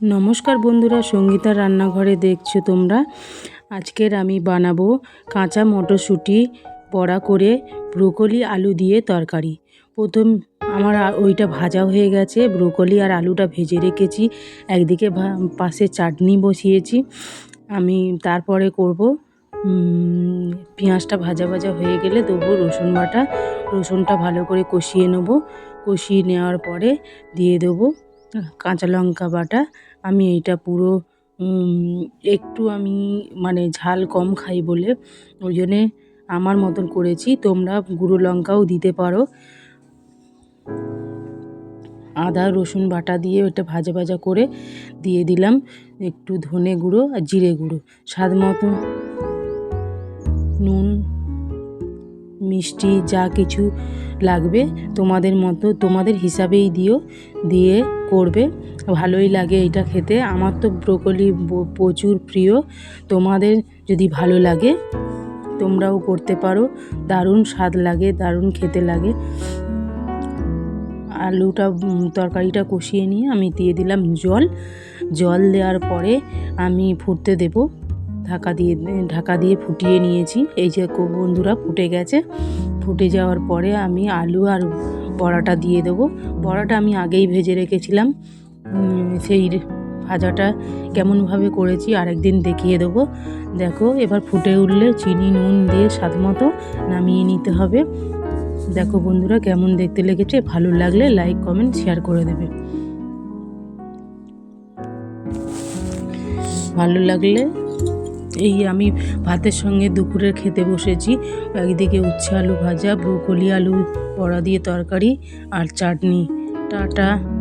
নমস্কার বন্ধুরা, সঙ্গীতার রান্নাঘরে দেখছ তোমরা। আজকের আমি বানাবো কাঁচা মটরশুঁটি বড়া করে ব্রোকলি আলু দিয়ে তরকারি। প্রথম আমার ওইটা ভাজা হয়ে গেছে, ব্রোকলি আর আলুটা ভেজে রেখেছি। একদিকে পাশে চাটনি বসিয়েছি। আমি তারপরে করব পেঁয়াজটা ভাজা ভাজা হয়ে গেলে দেবো রসুন বাটা। রসুনটা ভালো করে কষিয়ে নেব। কষিয়ে নেওয়ার পরে দিয়ে দেবো কাঁচা লঙ্কা বাটা, আমি এইটা পুরো একটু আমি মানে ঝাল কম খাই বলে, ওই জন্যে আমার মতন করেছি, তোমরা গুঁড়ো লঙ্কাও দিতে পারো। আদা, রসুন বাটা দিয়ে ওটা ভাজা ভাজা করে দিয়ে দিলাম, একটু ধনে গুঁড়ো আর জিরে গুঁড়ো। স্বাদ মতো নুন মিষ্টি যা কিছু লাগবে তোমাদের মতো, তোমাদের হিসাবেই দিও, দিয়ে করবে। ভালোই লাগে এটা খেতে। আমার তো ব্রোকলি প্রচুর প্রিয়। তোমাদের যদি ভালো লাগে, তোমরাও করতে পারো। দারুণ স্বাদ লাগে, দারুণ খেতে লাগে। আলুটা তরকারিটা কষিয়ে নিয়ে আমি দিয়ে দিলাম জল। জল দেওয়ার পরে আমি ফুটতে দেব। ঢাকা দিয়ে ঢাকা দিয়ে ফুটিয়ে নিয়েছি। এই যে বন্ধুরা ফুটে গেছে। ফুটে যাওয়ার পরে আমি আলু আর বড়াটা দিয়ে দেবো। বড়াটা আমি আগেই ভেজে রেখেছিলাম। সেই ভাজাটা কেমনভাবে করেছি আরেকদিন দেখিয়ে দেবো। দেখো, এবার ফুটে উঠলে চিনি, নুন দিয়ে স্বাদ মতো নামিয়ে নিতে হবে। দেখো বন্ধুরা কেমন দেখতে লেগেছে। ভালো লাগলে লাইক, কমেন্ট, শেয়ার করে দেবে। ভালো লাগলে এই আমি ভাতের সঙ্গে দুপুরের খেতে বসেছি। একদিকে উচ্ছে আলু ভাজা, ব্রোকলি আলু বড়া দিয়ে তরকারি আর চাটনি। টাটা।